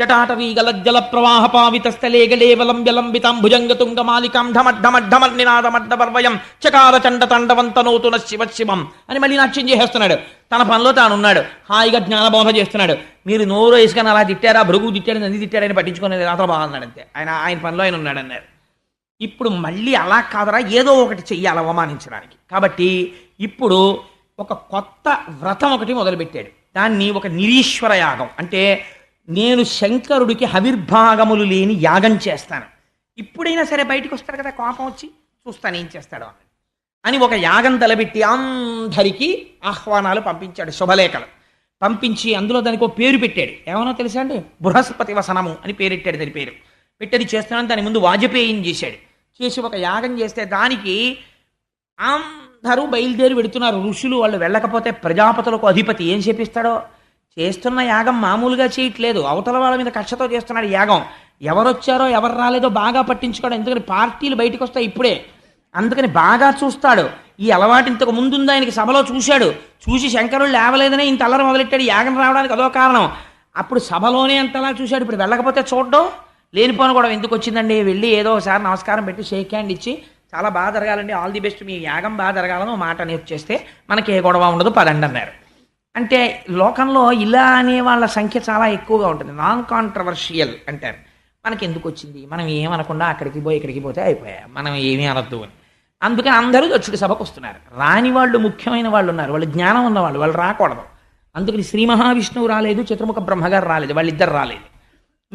జటాటవీ జల ప్రవాహ పావిత స్థలే గలేవలం విలంబితం భుజంగతుంగ మాలికం ఢమడ్ఢమడ్ఢమర్ పర్వయం చకార చండ తండవంతనోతున శివ శివం అని మళ్ళీ నాట్యం చేసేస్తున్నాడు తన పనిలో తాను ఉన్నాడు హాయిగా జ్ఞానబోధ చేస్తున్నాడు మీరు నోరు వేసుకొని అలా తిట్టారా భృగు తిట్టాడు నంది తిట్టారని పట్టించుకునేది రాత్ర బాగున్నాడు అంతే ఆయన ఆయన పనిలో ఆయన ఉన్నాడు అన్నారు ఇప్పుడు మళ్ళీ అలా కాదరా ఏదో ఒకటి చెయ్యాలి అవమానించడానికి కాబట్టి ఇప్పుడు ఒక కొత్త వ్రతం ఒకటి మొదలుపెట్టాడు దాన్ని ఒక నిరీశ్వర యాగం అంటే నేను శంకరుడికి హవిర్భాగములు లేని యాగం చేస్తాను. ఇప్పుడైనా సరే బయటకు వస్తాడు కదా కోపం వచ్చి చూస్తాను ఏం చేస్తాడో అని. అని ఒక యాగం తలబెట్టి అందరికీ ఆహ్వానాలు పంపించాడు శుభలేఖలు. పంపించి అందులో దానికి ఒక పేరు పెట్టాడు. ఏమనో తెలుసా అండి? బృహస్పతి వసనము అని పేరెట్టాడు దాని పేరు. పెట్టది చేస్తున్నాను దాని ముందు వాజపేయం చేశాడు. చేసి ఒక యాగం చేస్తే దానికి అందరూ బయలుదేరి పెడుతున్నారు ఋషులు వాళ్ళు వెళ్ళకపోతే ప్రజాపతులకు అధిపతి ఏం చేపిస్తాడో? చేస్తున్న యాగం మామూలుగా చేయట్లేదు. అవతల వాళ్ళ మీద కక్షతో చేస్తున్నాడు యాగం. ఎవరొచ్చారో ఎవరు రాలేదో బాగా పట్టించుకోవడం ఎందుకని పార్టీలు బయటకు వస్తాయి ఇప్పుడే. అందుకని బాగా చూస్తాడు. ఈ అలవాటు ఇంతకు ముందుంది ఆయనకి సభలో చూశాడు. చూసి శంకరుడు లేవలేదనే ఇంత అల్లరి మొదలెట్టాడు. యాగం రావడానికి అదో కారణం. అప్పుడు సభలోనే అంతలా చూశాడు. ఇప్పుడు వెళ్ళకపోతే చూడడం. లేనిపోను కూడా ఎందుకు వచ్చిందండి? వెళ్ళి ఏదో ఒకసారి నమస్కారం పెట్టి షేక్ హ్యాండ్ ఇచ్చి చాలా బాగా జరగాలండి. All the best. మీ యాగం బాగా జరగాలని మాట మాట వచ్చేస్తే మనకి ఏ గొడవ ఉండదు. పదండి అన్నారు. అంటే లోకంలో ఇలా అనే వాళ్ళ సంఖ్య చాలా ఎక్కువగా ఉంటుంది. నాన్ కాంట్రవర్షియల్ అంటారు. మనకి ఎందుకు వచ్చింది మనం ఏమనకుండా అక్కడికి పోయి ఇక్కడికి పోతే అయిపోయా మనం ఏమీ అనొద్దు అని. అందుకని అందరూ దక్షుడి సభకు వస్తున్నారు. రాని వాళ్ళు ముఖ్యమైన వాళ్ళు ఉన్నారు. వాళ్ళు జ్ఞానం ఉన్నవాళ్ళు. వాళ్ళు రాకూడదు. అందుకని శ్రీ మహావిష్ణువు రాలేదు చతుర్ముఖ బ్రహ్మగారు రాలేదు వాళ్ళిద్దరు రాలేదు.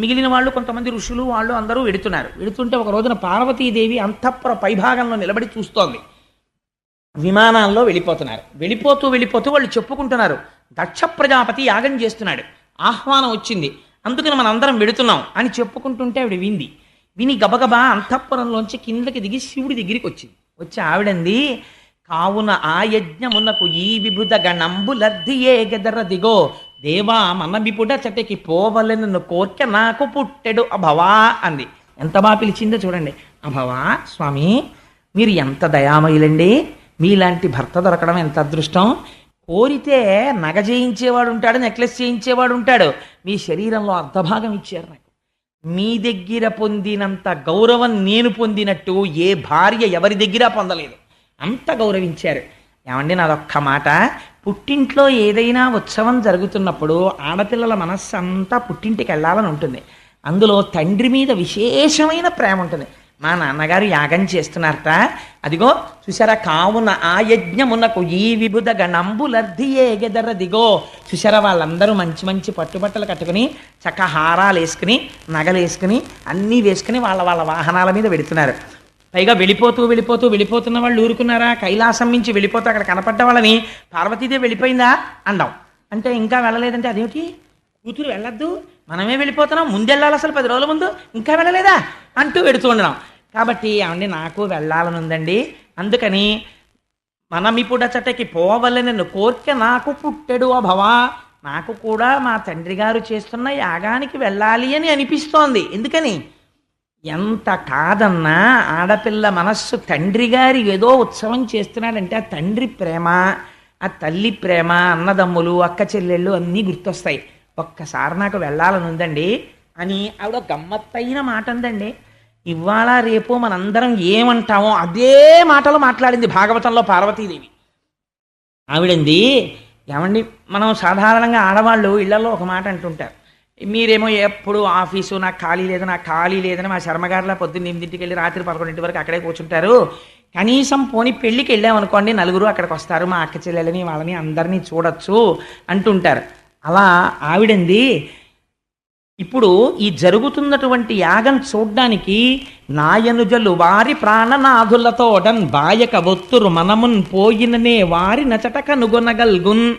మిగిలిన వాళ్ళు కొంతమంది ఋషులు వాళ్ళు అందరూ వెడుతున్నారు. వెడుతుంటే ఒక రోజున పార్వతీదేవి అంతఃపుర పైభాగంలో నిలబడి చూస్తోంది. విమానాల్లో వెళ్ళిపోతున్నారు. వెళ్ళిపోతూ వెళ్ళిపోతూ వాళ్ళు చెప్పుకుంటున్నారు. దక్ష ప్రజాపతి యాగం చేస్తున్నాడు. ఆహ్వానం వచ్చింది. అందుకని మనం అందరం వెడుతున్నాం అని చెప్పుకుంటుంటే ఆవిడ వింది. విని గబగబా అంతఃపురంలోంచి కిందకి దిగి శివుడి దగ్గరికి వచ్చింది. వచ్చి ఆవిడంది కావున ఆ యజ్ఞమునకు ఈ విభుద గణంబులర్ధియే గెదర దిగో? దేవా మన విపుడ చటకి పోవలెను కోర్కె నాకు పుట్టెడు అభవా అంది. ఎంత బాగా పిలిచిందో చూడండి. అభవా స్వామి మీరు ఎంత దయామయులండి? మీలాంటి భర్త దొరకడం ఎంత అదృష్టం? కోరితే నగ చేయించేవాడు ఉంటాడు నెక్లెస్ చేయించేవాడు ఉంటాడు. మీ శరీరంలో అర్ధభాగం ఇచ్చారు నాకు. మీ దగ్గర పొందినంత గౌరవం నేను పొందినట్టు ఏ భార్య ఎవరి దగ్గర పొందలేదు. అంత గౌరవించారు. ఏమండి నాదొక్క మాట? పుట్టింట్లో ఏదైనా ఉత్సవం జరుగుతున్నప్పుడు ఆడపిల్లల మనస్సు అంతా పుట్టింటికి వెళ్ళాలని ఉంటుంది. అందులో తండ్రి మీద విశేషమైన ప్రేమ ఉంటుంది. మా నాన్నగారు యాగం చేస్తున్నారట. అదిగో చూసారా కావున ఆ యజ్ఞమునకు ఈ విభుద గణంబులర్ధి గెదర దిగో చూసారా వాళ్ళందరూ మంచి మంచి పట్టుబట్టలు కట్టుకుని చక్క హారాలు వేసుకుని నగలు వేసుకుని అన్నీ వేసుకుని వాళ్ళ వాళ్ళ వాహనాల మీద వెళుతున్నారు. పైగా వెళ్ళిపోతూ వెళ్ళిపోతూ వెళ్ళిపోతున్న వాళ్ళు ఊరుకున్నారా? కైలాసం నుంచి వెళ్ళిపోతూ అక్కడ కనపడ్డ వాళ్ళని పార్వతీదేవి వెళ్ళిపోయిందా? అందాం. అంటే ఇంకా వెళ్ళలేదంటే అదేమిటి? కూతురు వెళ్ళొద్దు. మనమే వెళ్ళిపోతున్నాం ముందు వెళ్ళాలి అసలు పది రోజుల ముందు? ఇంకా వెళ్ళలేదా? అంటూ వెడుతూ ఉండడం కాబట్టి ఏమండి నాకు వెళ్ళాలని ఉందండి. అందుకని మనమిపుడ చటకి పోవలనను కోరిక నాకు పుట్టెడు అభవా నాకు కూడా మా తండ్రి గారు చేస్తున్న యాగానికి వెళ్ళాలి అని అనిపిస్తోంది. ఎందుకని? ఎంత కాదన్నా ఆడపిల్ల మనస్సు తండ్రి గారి ఏదో ఉత్సవం చేస్తున్నాడంటే ఆ తండ్రి ప్రేమ ఆ తల్లి ప్రేమ అన్నదమ్ములు అక్క చెల్లెళ్ళు అన్నీ గుర్తొస్తాయి. ఒక్కసారి నాకు వెళ్ళాలని ఉందండి అని ఆవిడ గమ్మత్తైన మాట అందండి. ఇవాళ రేపు మనందరం ఏమంటామో అదే మాటలు మాట్లాడింది భాగవతంలో పార్వతీదేవి. ఆవిడంది ఏమండి మనం సాధారణంగా ఆడవాళ్ళు ఇళ్ళలో ఒక మాట అంటుంటారు. మీరేమో ఎప్పుడు ఆఫీసు నాకు ఖాళీ లేదు నాకు ఖాళీ లేదని మా శర్మగారులా పొద్దున్న ఎనిమిదింటికి వెళ్ళి రాత్రి పదకొండింటి వరకు అక్కడే కూర్చుంటారు. కనీసం పోని పెళ్ళికి వెళ్ళామనుకోండి నలుగురు అక్కడికి వస్తారు. మా అక్క చెల్లెలని వాళ్ళని అందరినీ చూడొచ్చు అంటుంటారు. అలా ఆవిడంది ఇప్పుడు ఈ జరుగుతున్నటువంటి యాగం చూడ్డానికి నాయనుజలు వారి ప్రాణనాథులతోడన్ బాయక ఒత్తురు మనమున్ పోయిననే వారి నచట కనుగొనగల్గున్.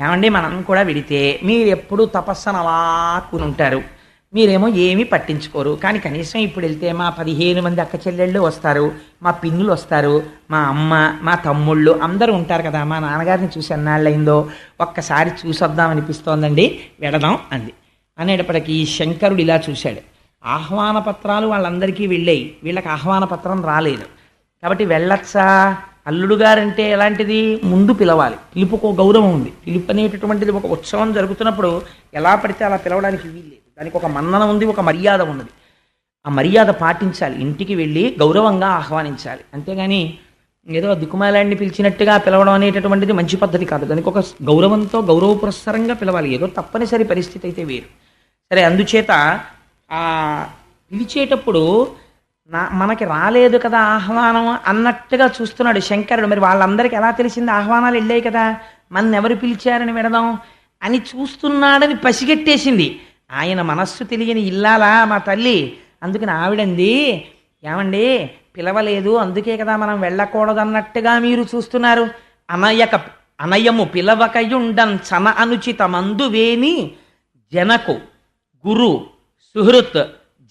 ఏమండి మనం కూడా విడితే మీరు ఎప్పుడు తపస్సన వాక్కుని ఉంటారు మీరేమో ఏమీ పట్టించుకోరు. కానీ కనీసం ఇప్పుడు వెళ్తే మా పదిహేను మంది అక్క చెల్లెళ్ళు వస్తారు మా పిన్నులు వస్తారు మా అమ్మ మా తమ్ముళ్ళు అందరూ ఉంటారు కదా. మా నాన్నగారిని చూసి ఎన్నాళ్ళైందో ఒక్కసారి చూసొద్దాం అనిపిస్తోందండి. వెడదాం అంది. అనేటప్పటికీ శంకరుడు ఇలా చూశాడు. ఆహ్వాన పత్రాలు వాళ్ళందరికీ వెళ్ళాయి. వీళ్ళకి ఆహ్వాన పత్రం రాలేదు. కాబట్టి వెళ్ళచ్చా? అల్లుడు గారంటే ఎలాంటిది? ముందు పిలవాలి. పిలుపుకు ఒక గౌరవం ఉంది. పిలుపు అనేటటువంటిది ఒక ఉత్సవం జరుగుతున్నప్పుడు ఎలా పడితే అలా పిలవడానికి వీలు దానికి ఒక మన్నన ఉంది ఒక మర్యాద ఉన్నది. ఆ మర్యాద పాటించాలి. ఇంటికి వెళ్ళి గౌరవంగా ఆహ్వానించాలి. అంతేగాని ఏదో దిక్కుమాలాడిని పిలిచినట్టుగా పిలవడం అనేటటువంటిది మంచి పద్ధతి కాదు. దానికి ఒక గౌరవంతో గౌరవ పురస్సరంగా పిలవాలి. ఏదో తప్పనిసరి పరిస్థితి అయితే వేరు. సరే అందుచేత ఆ పిలిచేటప్పుడు నా మనకి రాలేదు కదా ఆహ్వానం అన్నట్టుగా చూస్తున్నాడు శంకరుడు. మరి వాళ్ళందరికీ ఎలా తెలిసింది? ఆహ్వానాలు వెళ్ళాయి కదా. మన ఎవరు పిలిచారని విడదాం అని చూస్తున్నాడని పసిగెట్టేసింది. ఆయన మనస్సు తెలియని ఇల్లాలా మా తల్లి? అందుకని ఆవిడంది ఏమండి పిలవలేదు అందుకే కదా మనం వెళ్ళకూడదు అన్నట్టుగా మీరు చూస్తున్నారు. అనయక అనయము పిలవకయుండం చన అనుచితమందు వేని జనకు గురు సుహృత్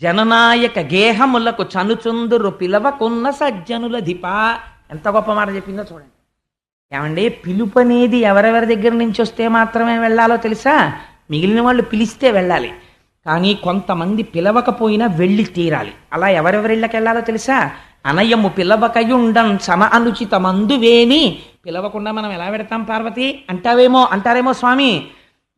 జననాయక గేహములకు చనుచుందురు పిలవకున్న సజ్జనుల దిపా ఎంత గొప్ప మాట చెప్పిందో చూడండి. ఏమండి పిలుపు అనేది ఎవరెవరి దగ్గర నుంచి వస్తే మాత్రమే వెళ్ళాలో తెలుసా? మిగిలిన వాళ్ళు పిలిస్తే వెళ్ళాలి. కానీ కొంతమంది పిలవకపోయినా వెళ్ళి తీరాలి. అలా ఎవరెవరిళ్ళకి వెళ్ళాలో తెలుసా? అనయము పిలవకయుండం సమ అనుచితమందు వేణి పిలవకుండా మనం ఎలా పెడతాం పార్వతి? అంటావేమో అంటారేమో స్వామి?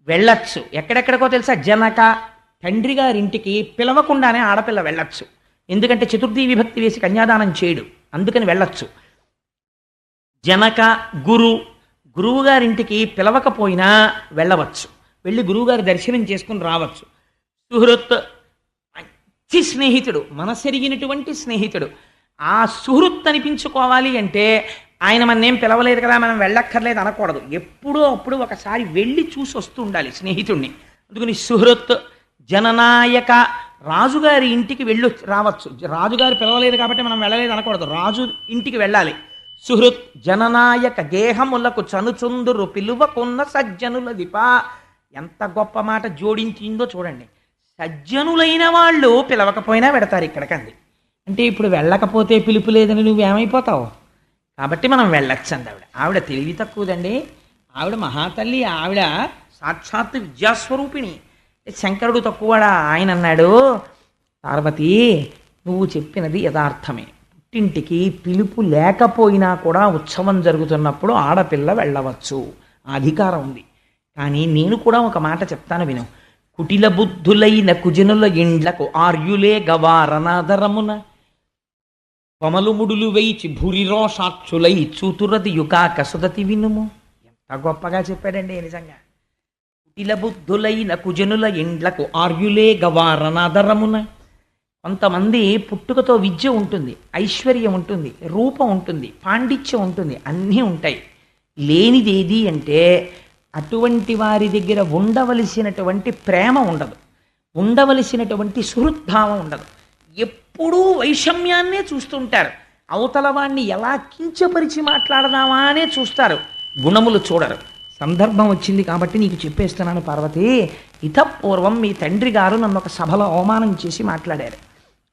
వెళ్ళచ్చు. ఎక్కడెక్కడికో తెలుసా? జనక తండ్రి గారింటికి పిలవకుండానే ఆడపిల్ల వెళ్ళచ్చు. ఎందుకంటే చతుర్థి విభక్తి వేసి కన్యాదానం చేయడు. అందుకని వెళ్ళచ్చు. జనక గురు గురువు గారింటికి పిలవకపోయినా వెళ్ళవచ్చు. వెళ్ళి గురువుగారి దర్శనం చేసుకుని రావచ్చు. సుహృత్ మంచి స్నేహితుడు మనసెరిగినటువంటి స్నేహితుడు. ఆ సుహృత్ అనిపించుకోవాలి అంటే ఆయన మన ఏం పిలవలేదు కదా మనం వెళ్ళక్కర్లేదు అనకూడదు. ఎప్పుడో అప్పుడు ఒకసారి వెళ్ళి చూసి వస్తూ ఉండాలి స్నేహితుడిని అందుకని సుహృత్ జననాయక రాజుగారి ఇంటికి వెళ్ళి రావచ్చు. రాజుగారు పిలవలేదు కాబట్టి మనం వెళ్ళలేదు అనకూడదు. రాజు ఇంటికి వెళ్ళాలి. సుహృత్ జననాయక గేహములకు చనుచుందురు పిలువకున్న సజ్జనుల దిపా ఎంత గొప్ప మాట జోడించిందో చూడండి. సజ్జనులైన వాళ్ళు పిలవకపోయినా పెడతారు ఇక్కడికంది అంటే ఇప్పుడు వెళ్ళకపోతే పిలుపు లేదని నువ్వేమైపోతావు? కాబట్టి మనం వెళ్ళొచ్చు అంది ఆవిడ. ఆవిడ తెలివి తక్కువదండి. ఆవిడ మహాతల్లి ఆవిడ సాక్షాత్ విద్యాస్వరూపిణి. శంకరుడు తక్కువడా? ఆయన అన్నాడు పార్వతి నువ్వు చెప్పినది యథార్థమే. పుట్టింటికి పిలుపు లేకపోయినా కూడా ఉత్సవం జరుగుతున్నప్పుడు ఆడపిల్ల వెళ్ళవచ్చు. ఆ అధికారం ఉంది. కానీ నేను కూడా ఒక మాట చెప్తాను విను. కుటిల బుద్ధులైన కుజనుల ఇండ్లకు ఆర్యులే గవారనాధరమున పమలుముడులు వేయిచి భూరిరోషాక్షులై చూతురది యుగాక సుదతి వినుము. ఎంత గొప్పగా చెప్పాడండి నిజంగా. కుటిల బుద్ధులైన కుజనుల ఇండ్లకు ఆర్యులే గవారనాధరమున కొంతమంది పుట్టుకతో విద్య ఉంటుంది ఐశ్వర్యం ఉంటుంది రూపం ఉంటుంది పాండిత్యం ఉంటుంది అన్నీ ఉంటాయి. లేనిదేది అంటే అటువంటి వారి దగ్గర ఉండవలసినటువంటి ప్రేమ ఉండదు. ఉండవలసినటువంటి సుహృద్భావం ఉండదు. ఎప్పుడూ వైషమ్యాన్నే చూస్తుంటారు. అవతల వాణ్ణి ఎలా కించపరిచి మాట్లాడదామా అనే చూస్తారు. గుణములు చూడరు. సందర్భం వచ్చింది కాబట్టి నీకు చెప్పేస్తున్నాను పార్వతి. ఇతపూర్వం మీ తండ్రి గారు నన్ను ఒక సభలో అవమానం చేసి మాట్లాడారు.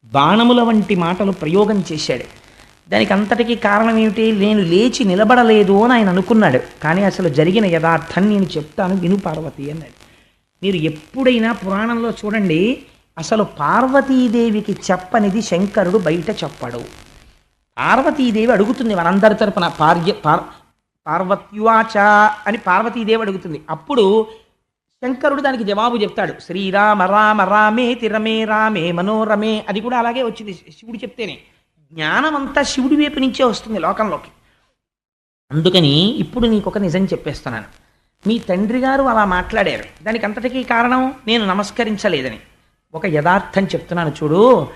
బాణముల వంటి మాటలు ప్రయోగం చేశాడు. దానికి అంతటికీ కారణం ఏమిటి నేను లేచి నిలబడలేదు అని ఆయన అనుకున్నాడు. కానీ అసలు జరిగిన యథార్థం నేను చెప్తాను విను పార్వతి అన్నాడు. మీరు ఎప్పుడైనా పురాణంలో చూడండి అసలు పార్వతీదేవికి చెప్పనిది శంకరుడు బయట చెప్పడు. పార్వతీదేవి అడుగుతుంది మనందరి తరపున పార్య పార్ పార్వత్యువాచ అని పార్వతీదేవి అడుగుతుంది. అప్పుడు శంకరుడు దానికి జవాబు చెప్తాడు. శ్రీరామ రామ రామే తిరమే రామే మనోరమే అది కూడా అలాగే వచ్చింది శివుడు చెప్తేనే. జ్ఞానం అంతా శివుడి వైపు నుంచే వస్తుంది లోకంలోకి. అందుకని ఇప్పుడు నీకు ఒక నిజం చెప్పేస్తున్నాను. మీ తండ్రి గారు అలా మాట్లాడారు. దానికి అంతటికీ కారణం నేను నమస్కరించలేదని. ఒక యథార్థం చెప్తున్నాను చూడు.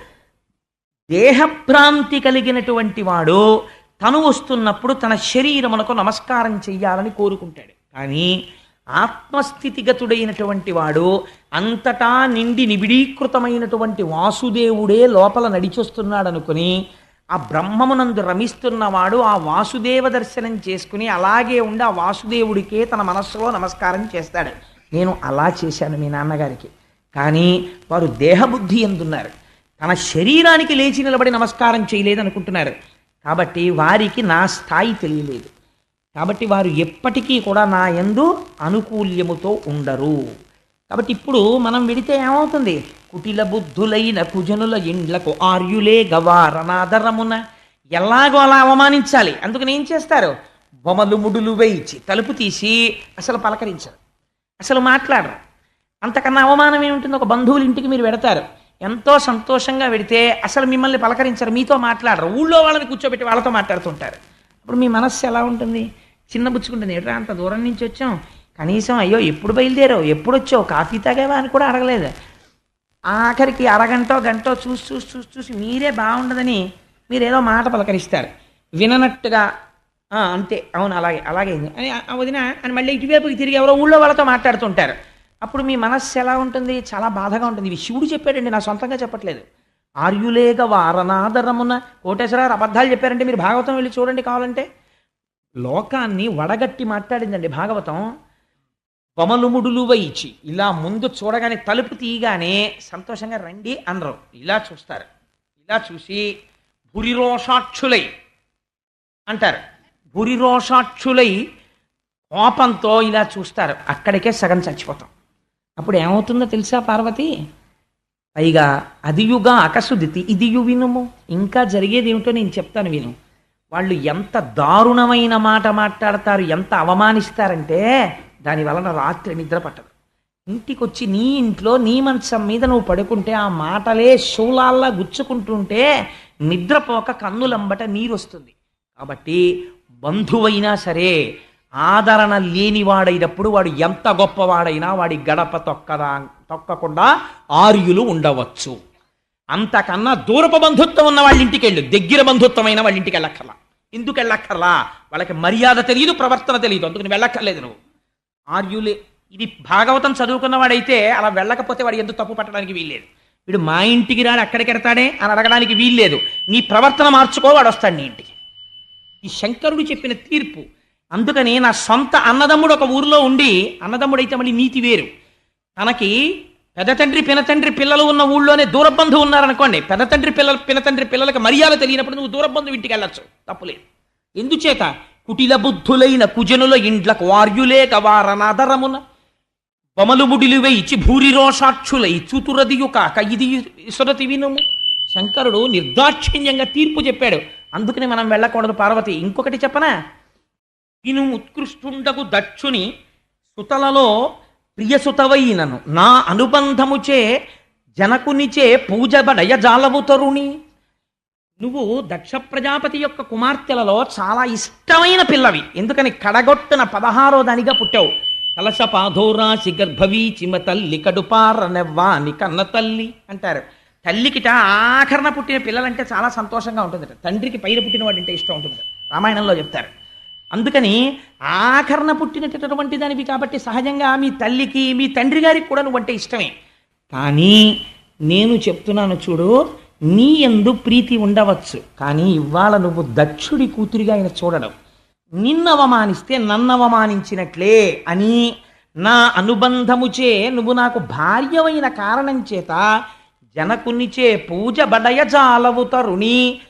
దేహభ్రాంతి కలిగినటువంటి వాడు తను వస్తున్నప్పుడు తన శరీరమునకు నమస్కారం చెయ్యాలని కోరుకుంటాడు. కానీ ఆత్మస్థితిగతుడైనటువంటి వాడు అంతటా నిండి నిబిడీకృతమైనటువంటి వాసుదేవుడే లోపల నడిచొస్తున్నాడనుకుని అనుకుని ఆ బ్రహ్మమునందు రమిస్తున్నవాడు ఆ వాసుదేవ దర్శనం చేసుకుని అలాగే ఉండి ఆ వాసుదేవుడికే తన మనస్సులో నమస్కారం చేస్తాడు. నేను అలా చేశాను మీ నాన్నగారికి. కానీ వారు దేహబుద్ధి ఎందున్నారు? తన శరీరానికి లేచి నిలబడి నమస్కారం చేయలేదు అనుకుంటున్నారు కాబట్టి వారికి నా స్థాయి తెలియలేదు. కాబట్టి వారు ఎప్పటికీ కూడా నా ఎందు అనుకూల్యముతో ఉండరు. కాబట్టి ఇప్పుడు మనం విడితే ఏమవుతుంది? కుటిల బుద్ధులైన కుజనుల ఇండ్లకు ఆర్యులే గవారనాదరమున ఎలాగో అలా అవమానించాలి. అందుకని ఏం చేస్తారు? బొమలు ముడులు వేయించి తలుపు తీసి అసలు పలకరించరు. అసలు మాట్లాడరు. అంతకన్నా అవమానం ఏముంటుంది? ఒక బంధువుల ఇంటికి మీరు పెడతారు ఎంతో సంతోషంగా పెడితే అసలు మిమ్మల్ని పలకరించరు. మీతో మాట్లాడరు. ఊళ్ళో వాళ్ళని కూర్చోబెట్టి వాళ్ళతో మాట్లాడుతుంటారు. అప్పుడు మీ మనస్సు ఎలా ఉంటుంది? చిన్న బుచ్చుకుంటుంది. ఎట్రా అంత దూరం నుంచి వచ్చాం. కనీసం అయ్యో ఎప్పుడు బయలుదేరావు? ఎప్పుడు వచ్చావు కాఫీ తాగావా అని కూడా అడగలేదు. ఆఖరికి అరగంటో గంటో చూసి చూసి చూసి చూసి మీరే బాగుండదని మీరు ఏదో మాట పలకరిస్తారు. విననట్టుగా అంతే అవును అలాగే అలాగే అని "ఆ, వదిన అని మళ్ళీ ఇటువైపుకి తిరిగి ఎవరో ఊళ్ళో వాళ్ళతో మాట్లాడుతుంటారు. అప్పుడు మీ మనస్సు ఎలా ఉంటుంది? చాలా బాధగా ఉంటుంది. ఇవి శివుడు చెప్పాడండి నా సొంతంగా చెప్పట్లేదు. ఆర్యులేగ వారనాదరమున కోటేశ్వరరావు అబద్ధాలు చెప్పారంటే మీరు భాగవతం వెళ్ళి చూడండి కావాలంటే. లోకాన్ని వడగట్టి మాట్లాడిందండి భాగవతం. కొమలుముడులు వైచి. ఇలా ముందు చూడగానే తలుపు తీయగానే సంతోషంగా రండి అనరు. ఇలా చూస్తారు. ఇలా చూసి భురిరోషాక్షులై అంటారు. భురిరోషాక్షులై కోపంతో ఇలా చూస్తారు. అక్కడికే సగం చచ్చిపోతాం. అప్పుడు ఏమవుతుందో తెలుసా పార్వతి? పైగా అదియుగా అకసుదితి ఇదియు వినుము. ఇంకా జరిగేది ఏమిటో నేను చెప్తాను విను. వాళ్ళు ఎంత దారుణమైన మాట మాట్లాడతారు ఎంత అవమానిస్తారంటే దాని వలన రాత్రి నిద్ర పట్టదు. ఇంటికి వచ్చి నీ ఇంట్లో నీ మంచం మీద నువ్వు పడుకుంటే ఆ మాటలే శూలాల్లా గుచ్చుకుంటుంటే నిద్రపోక కన్నులంబట నీరు వస్తుంది కాబట్టి బంధువైనా సరే ఆదరణ లేనివాడైనప్పుడు వాడు ఎంత గొప్పవాడైనా వాడి గడప తొక్కదా తొక్కకుండా ఆర్యులు ఉండవచ్చు. అంతకన్నా దూరపు బంధుత్వం ఉన్న వాళ్ళ ఇంటికి వెళ్ళు దగ్గర బంధుత్వమైన వాళ్ళ ఇంటికి వెళ్ళక్కర్లా ఎందుకు వెళ్ళక్కర్లా వాళ్ళకి మర్యాద తెలియదు ప్రవర్తన తెలియదు. అందుకని వెళ్ళక్కర్లేదు నువ్వు. ఆర్యులే ఇది భాగవతం చదువుకున్న వాడైతే అలా వెళ్ళకపోతే వాడు ఎందుకు తప్పు పట్టడానికి వీల్లేదు. వీడు మా ఇంటికి రాడు అక్కడికి వెడతాడే అని అడగడానికి వీల్లేదు. నీ ప్రవర్తన మార్చుకో వాడు వస్తాడు నీ ఇంటికి. ఈ శంకరుడు చెప్పిన తీర్పు. అందుకని నా సొంత అన్నదమ్ముడు ఒక ఊరిలో ఉండి అన్నదమ్ముడైతే మళ్ళీ నీతి వేరు. తనకి పెద్ద తండ్రి పినతండ్రి పిల్లలు ఉన్న ఊళ్ళోనే దూరబంధు ఉన్నారనుకోండి పెద్ద తండ్రి పిల్లలు పినతండ్రి పిల్లలకి మర్యాద తెలియనప్పుడు నువ్వు దూరబంధు ఇంటికి వెళ్ళచ్చు. తప్పులేదు ఎందుచేత? కుటిల బుద్ధులైన కుజనుల ఇండ్లకు వార్యులేక వారనాదరమున బొమలు ముడిలు వేయిచి భూరి రోషాక్షులై చూతురదియు కాక ఇది ఇసురతి వినుము. శంకరుడు నిర్దాక్షిణ్యంగా తీర్పు చెప్పాడు. అందుకని మనం వెళ్ళకూడదు పార్వతి. ఇంకొకటి చెప్పనా? విను ఉత్కృష్టుండకు దక్షుని సుతలలో ప్రియసుతవైనను. నా అనుబంధముచే జనకునిచే పూజబడయ జాలవు తరుణి. నువ్వు దక్ష ప్రజాపతి యొక్క కుమార్తెలలో చాలా ఇష్టమైన పిల్లవి. ఎందుకని కడగొట్టిన పదహారో దానిగా పుట్టావు. కలశ పాధోరాశి గర్భవీ చిమ తల్లి కడుపారనెవ్వాని కన్న తల్లి అంటారు. తల్లికిట ఆఖరణ పుట్టిన పిల్లలంటే చాలా సంతోషంగా ఉంటుందట. తండ్రికి పైన పుట్టిన వాడంటే ఇష్టం ఉంటుంది రామాయణంలో చెప్తారు. అందుకని ఆఖరణ పుట్టినటువంటి దానివి కాబట్టి సహజంగా మీ తల్లికి మీ తండ్రి గారికి కూడా నువ్వంటే ఇష్టమే. కానీ నేను చెప్తున్నాను చూడు నీ ఎందు ప్రీతి ఉండవచ్చు. కానీ ఇవాళ నువ్వు దక్షుడి కూతురిగా ఆయన చూడడం. నిన్ను అవమానిస్తే నన్ను అవమానించినట్లే అని నా అనుబంధముచే నువ్వు నాకు భార్యవైన కారణం చేత జనకునిచే పూజ బడయ జాలవు తరుణి